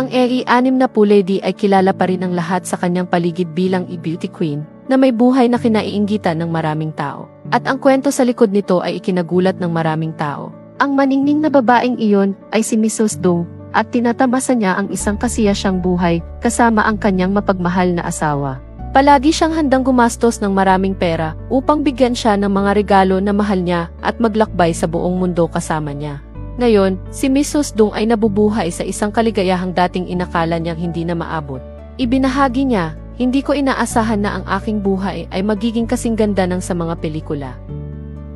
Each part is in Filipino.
Ang EI-6 na po lady ay kilala pa rin ng lahat sa kanyang paligid bilang i-beauty queen na may buhay na kinaiinggitan ng maraming tao. At ang kwento sa likod nito ay ikinagulat ng maraming tao. Ang maningning na babaeng iyon ay si Mrs. Dong at tinatamasa niya ang isang kasiya siyang buhay kasama ang kanyang mapagmahal na asawa. Palagi siyang handang gumastos ng maraming pera upang bigyan siya ng mga regalo na mahal niya at maglakbay sa buong mundo kasama niya. Ngayon, si Mrs. Dung ay nabubuhay sa isang kaligayahang dating inakala niyang hindi na maabot. Ibinahagi niya, hindi ko inaasahan na ang aking buhay ay magiging kasing ganda ng sa mga pelikula.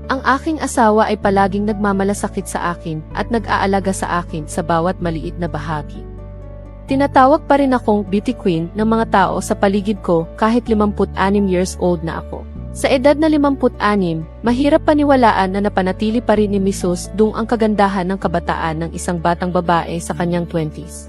Ang aking asawa ay palaging nagmamalasakit sa akin at nag-aalaga sa akin sa bawat maliit na bahagi. Tinatawag pa rin akong beauty queen ng mga tao sa paligid ko kahit 56 years old na ako. Sa edad na 56, mahirap paniwalaan na napanatili pa rin ni Mrs. Dung ang kagandahan ng kabataan ng isang batang babae sa kanyang 20s.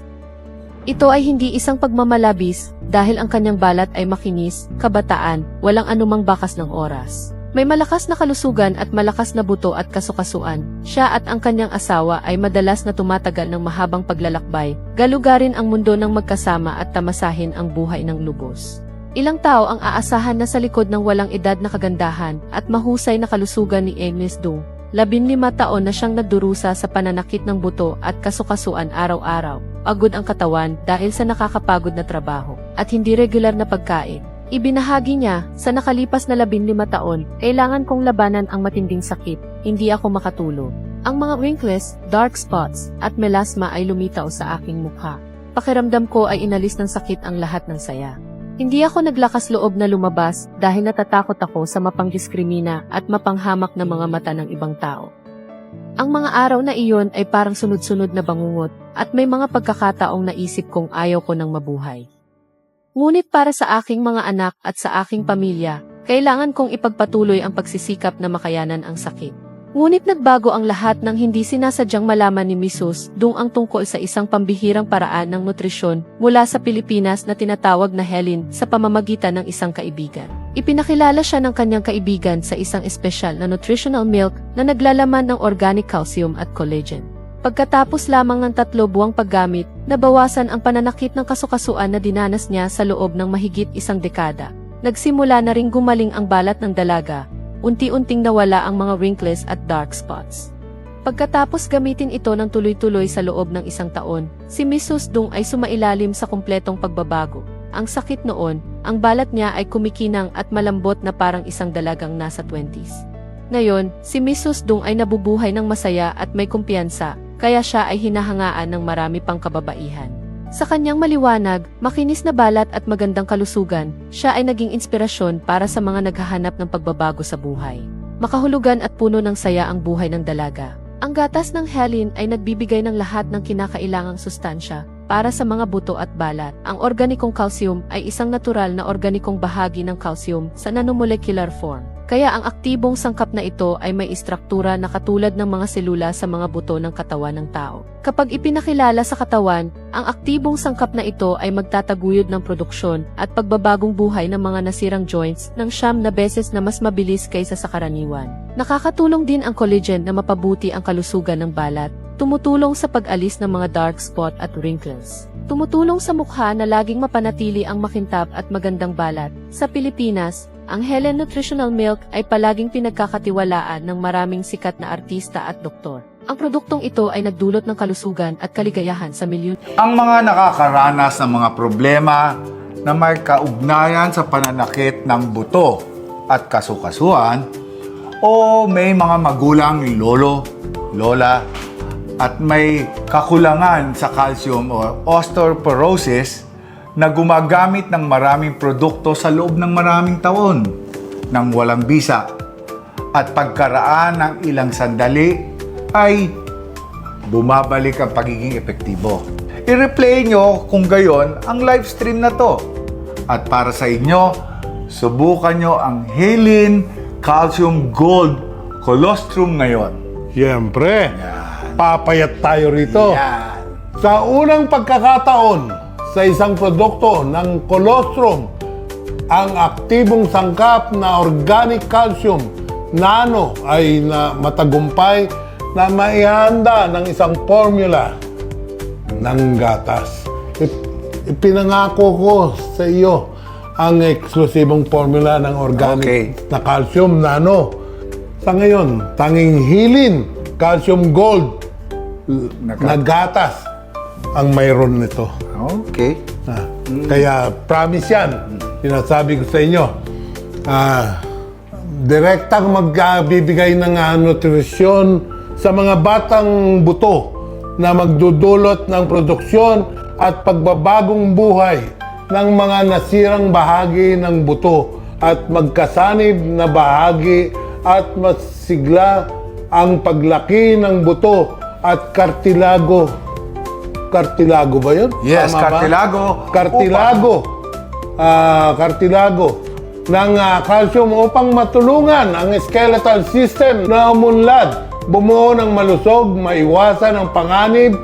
Ito ay hindi isang pagmamalabis dahil ang kanyang balat ay makinis, kabataan, walang anumang bakas ng oras. May malakas na kalusugan at malakas na buto at kasukasuan. Siya at ang kanyang asawa ay madalas na tumatagal ng mahabang paglalakbay, galugarin ang mundo ng magkasama at tamasahin ang buhay ng lubos. Ilang tao ang aasahan na sa likod ng walang edad na kagandahan at mahusay na kalusugan ni Agnes Dung. Labinlima taon na siyang nagdurusa sa pananakit ng buto at kasukasuan araw-araw. Pagod ang katawan dahil sa nakakapagod na trabaho at hindi regular na pagkain. Ibinahagi niya, sa nakalipas na labinlima taon, kailangan kong labanan ang matinding sakit, hindi ako makatulog. Ang mga wrinkles, dark spots, at melasma ay lumitaw sa aking mukha. Pakiramdam ko ay inalis ng sakit ang lahat ng saya. Hindi ako naglakas loob na lumabas dahil natatakot ako sa mapangdiskrimina at mapanghamak na mga mata ng ibang tao. Ang mga araw na iyon ay parang sunod-sunod na bangungot at may mga pagkakataong naisip kong ayaw ko ng mabuhay. Ngunit para sa aking mga anak at sa aking pamilya, kailangan kong ipagpatuloy ang pagsisikap na makayanan ang sakit. Ngunit nagbago ang lahat ng hindi sinasadyang malaman ni Mrs. Dung ang tungkol sa isang pambihirang paraan ng nutrisyon mula sa Pilipinas na tinatawag na Helen sa pamamagitan ng isang kaibigan. Ipinakilala siya ng kanyang kaibigan sa isang espesyal na nutritional milk na naglalaman ng organic calcium at collagen. Pagkatapos lamang ng tatlo buwang paggamit, nabawasan ang pananakit ng kasukasuan na dinanas niya sa loob ng mahigit isang dekada. Nagsimula na ring gumaling ang balat ng dalaga, unti-unting nawala ang mga wrinkles at dark spots. Pagkatapos gamitin ito ng tuloy-tuloy sa loob ng isang taon, si Mrs. Dung ay sumailalim sa kumpletong pagbabago. Ang sakit noon, ang balat niya ay kumikinang at malambot na parang isang dalagang nasa 20s. Ngayon, si Mrs. Dung ay nabubuhay ng masaya at may kumpiyansa, kaya siya ay hinahangaan ng marami pang kababaihan. Sa kanyang maliwanag, makinis na balat at magandang kalusugan, siya ay naging inspirasyon para sa mga naghahanap ng pagbabago sa buhay. Makahulugan at puno ng saya ang buhay ng dalaga. Ang gatas ng Helen ay nagbibigay ng lahat ng kinakailangang sustansya para sa mga buto at balat. Ang organikong calcium ay isang natural na organikong bahagi ng calcium sa nanomolecular form. Kaya ang aktibong sangkap na ito ay may istruktura na katulad ng mga selula sa mga buto ng katawan ng tao. Kapag ipinakilala sa katawan, ang aktibong sangkap na ito ay magtataguyod ng produksyon at pagbabagong buhay ng mga nasirang joints ng siyam na beses na mas mabilis kaysa sa karaniwan. Nakakatulong din ang collagen na mapabuti ang kalusugan ng balat, tumutulong sa pag-alis ng mga dark spot at wrinkles. Tumutulong sa mukha na laging mapanatili ang makintab at magandang balat. Sa Pilipinas, ang Helen Nutritional Milk ay palaging pinagkakatiwalaan ng maraming sikat na artista at doktor. Ang produktong ito ay nagdulot ng kalusugan at kaligayahan sa milyon. Ang mga nakakaranas ng mga problema na may kaugnayan sa pananakit ng buto at kasukasuan o may mga magulang lolo, lola at may kakulangan sa calcium o osteoporosis na gumagamit ng maraming produkto sa loob ng maraming taon nang walang bisa at pagkaraan ng ilang sandali ay bumabalik ang pagiging epektibo. I-replay nyo kung gayon ang live stream na to. At para sa inyo, subukan nyo ang Helin Calcium Gold Colostrum ngayon. Siyempre, papayat tayo rito. Yan. Sa unang pagkakataon sa isang produkto ng colostrum, ang aktibong sangkap na organic calcium nano ay na matagumpay na maihanda ng isang formula ng gatas. ip- ipinangako ko sa iyo ang eksklusibong formula ng organic Okay. na calcium nano. Sa ngayon, tanging hilin, calcium gold Naka- na gatas ang mayroon nito. Okay. Ah, Kaya promise yan. Sinasabi ko sa inyo. Ah, direktang magbibigay ng ah, nutrisyon sa mga batang buto na magdudulot ng produksyon at pagbabagong buhay ng mga nasirang bahagi ng buto at magkasanib na bahagi at masigla ang paglaki ng buto at kartilago. Kartilago ba yun? Yes, Tama ba? cartilago. Ah, kartilago ng ah, calcium upang matulungan ang skeletal system na umunlad, bumuo ng malusog, maiwasan ang panganib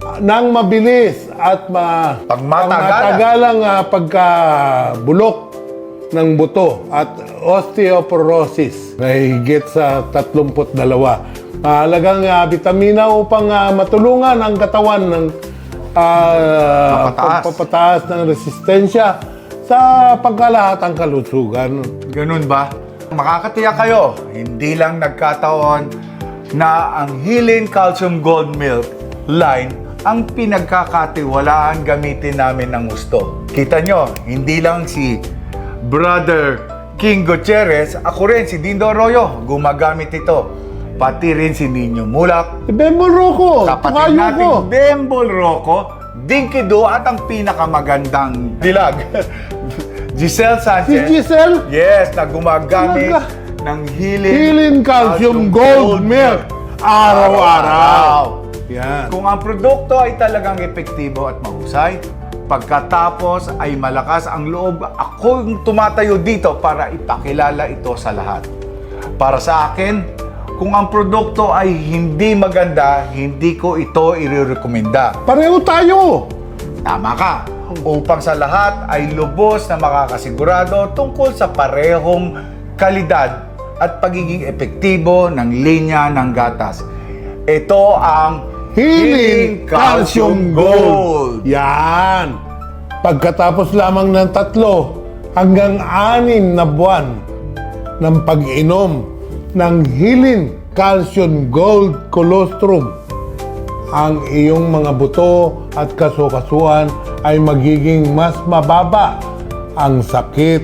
ah, ng mabilis at ma Pagmatagalan. pagmatagalang ah, pagkabulok ng buto at osteoporosis na higit sa 32. Mahalagang ah, vitamina upang ah, matulungan ang katawan ng ah, Mapataas. pagpapataas ng resistensya sa pagkalahatang kalusugan. Ganun ba? Makakatiyak kayo, hindi lang nagkataon na ang Hilin Calcium Gold Milk line ang pinagkakatiwalaan gamitin namin ng gusto. Kita nyo, hindi lang si Brother King Gutierrez, ako rin si Dindo Arroyo, gumagamit ito. Pati rin si Nino Mulak, Bembol Rocco! kapatid tukayo nating ko! Bembol Rocco, Dinky Do at ang pinakamagandang dilag, Giselle Si Sanchez. Giselle, Yes, na gumagamit Talaga? ng Hilin, Hilin Calcium Gold Milk. Araw-araw. Yan. Kung ang produkto ay talagang epektibo at mahusay, pagkatapos ay malakas ang loob, ako yung tumatayo dito para ipakilala ito sa lahat. Para sa akin, kung ang produkto ay hindi maganda, hindi ko ito irerekomenda. Pareho tayo! Tama ka. Upang sa lahat ay lubos na makakasigurado tungkol sa parehong kalidad at pagiging epektibo ng linya ng gatas. Ito ang Healing Calcium Gold. Yan. Pagkatapos lamang ng tatlo hanggang anim na buwan ng pag-inom ng Healing Calcium Gold Colostrum, ang iyong mga buto at kasukasuan ay magiging mas mababa ang sakit.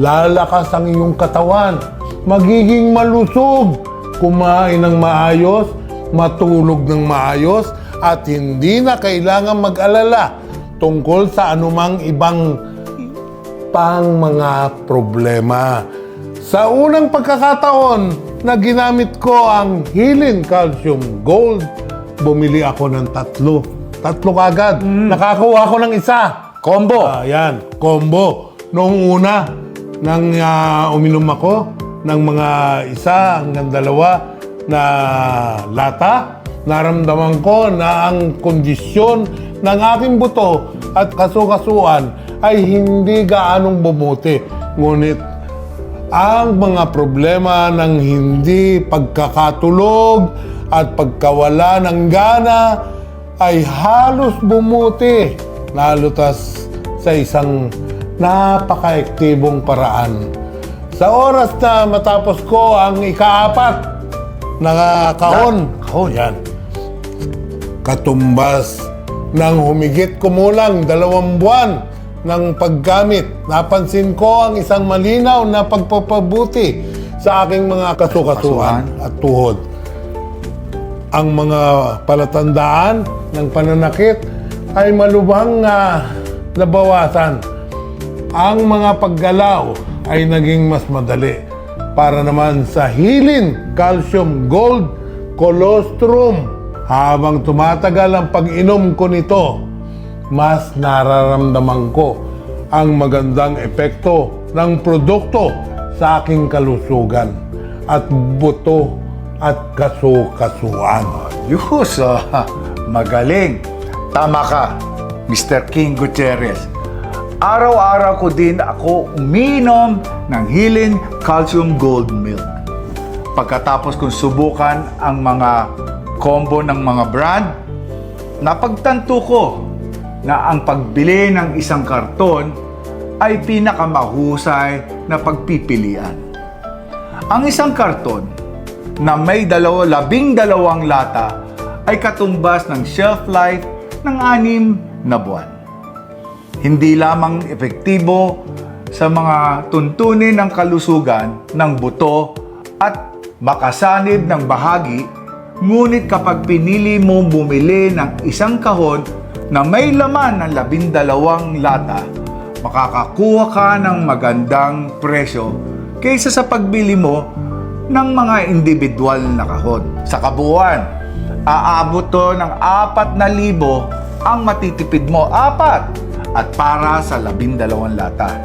Lalakas ang iyong katawan. Magiging malusog. Kumain ng maayos, matulog ng maayos, at hindi na kailangan mag-alala tungkol sa anumang ibang pang mga problema. Sa unang pagkakataon na ginamit ko ang Healing Calcium Gold, bumili ako ng tatlo. Tatlo kagad. Nakakuha ako ng isa. combo. Yan, combo. Noong una, nang ah, uminom ako ng mga isa hanggang dalawa na lata, naramdaman ko na ang kondisyon ng aking buto at kasukasuan ay hindi gaanong bumuti. Ngunit ang mga problema ng hindi pagkakatulog at pagkawala ng gana ay halos bumuti lalo tas sa isang napaka-ektibong paraan. Sa oras na matapos ko ang ikaapat na kahon, kahon yan, katumbas ng humigit kumulang dalawang buwan ng paggamit. Napansin ko ang isang malinaw na pagpapabuti sa aking mga kasukasuan at tuhod. Ang mga palatandaan ng pananakit ay malubhang na nabawasan. Ang mga paggalaw ay naging mas madali para naman sa Hilin Calcium Gold Colostrum. Habang tumatagal ang pag-inom ko nito, mas nararamdaman ko ang magandang epekto ng produkto sa aking kalusugan at buto at kasukasuan. Yus, ah, magaling. Tama ka, Mr. King Gutierrez. Araw-araw ko din ako umiinom ng Hilin Calcium Gold Milk. Pagkatapos kong subukan ang mga combo ng mga brand, napagtanto ko na ang pagbili ng isang karton ay pinakamahusay na pagpipilian. Ang isang karton na may dalawa, labing dalawang lata ay katumbas ng shelf life ng anim na buwan. Hindi lamang epektibo sa mga tuntunin ng kalusugan ng buto at makasanib ng bahagi, ngunit kapag pinili mo bumili ng isang kahon na may laman ng labindalawang lata, makakakuha ka ng magandang presyo kaysa sa pagbili mo ng mga individual na kahon. Sa kabuuan, aabot to ng apat na libo ang matitipid mo. Apat! At para sa labindalawang lata.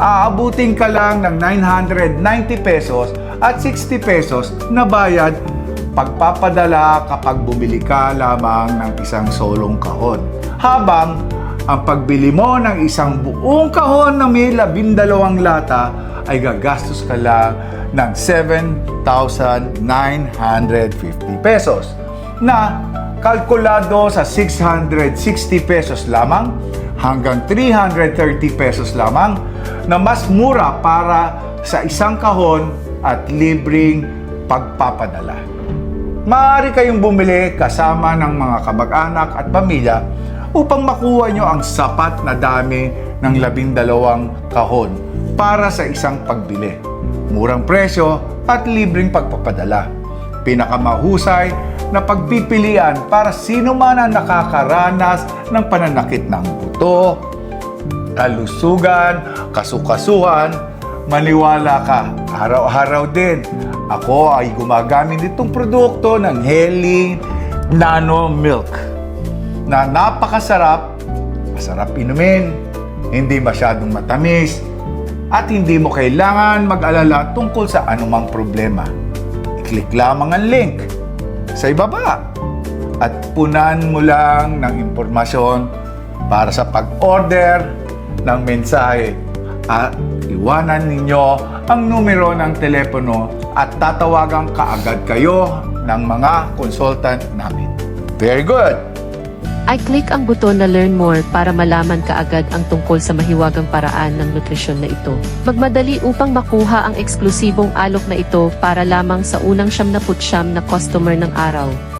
Aabutin ka lang ng 990 pesos at 60 pesos na bayad pagpapadala kapag bumili ka lamang ng isang solong kahon. Habang ang pagbili mo ng isang buong kahon na may labindalawang lata ay gagastos ka lang ng 7,950 pesos na kalkulado sa 660 pesos lamang hanggang 330 pesos lamang na mas mura para sa isang kahon at libreng pagpapadala. Maaari kayong bumili kasama ng mga kamag-anak at pamilya upang makuha nyo ang sapat na dami ng labindalawang kahon para sa isang pagbili. Murang presyo at libreng pagpapadala. Pinakamahusay na pagpipilian para sino man ang nakakaranas ng pananakit ng buto, kalusugan, kasukasuhan, maniwala ka, araw-araw din. Ako ay gumagamit nitong produkto ng Heli Nano Milk na napakasarap, masarap inumin, hindi masyadong matamis, at hindi mo kailangan mag-alala tungkol sa anumang problema. I-click lamang ang link sa ibaba at punan mo lang ng impormasyon para sa pag-order ng mensahe at iwanan ninyo ang numero ng telepono at tatawagan kaagad kayo ng mga consultant namin. Very good! I click ang buton na Learn More para malaman kaagad ang tungkol sa mahiwagang paraan ng nutrisyon na ito. Magmadali upang makuha ang eksklusibong alok na ito para lamang sa unang siyam na putsyam na customer ng araw.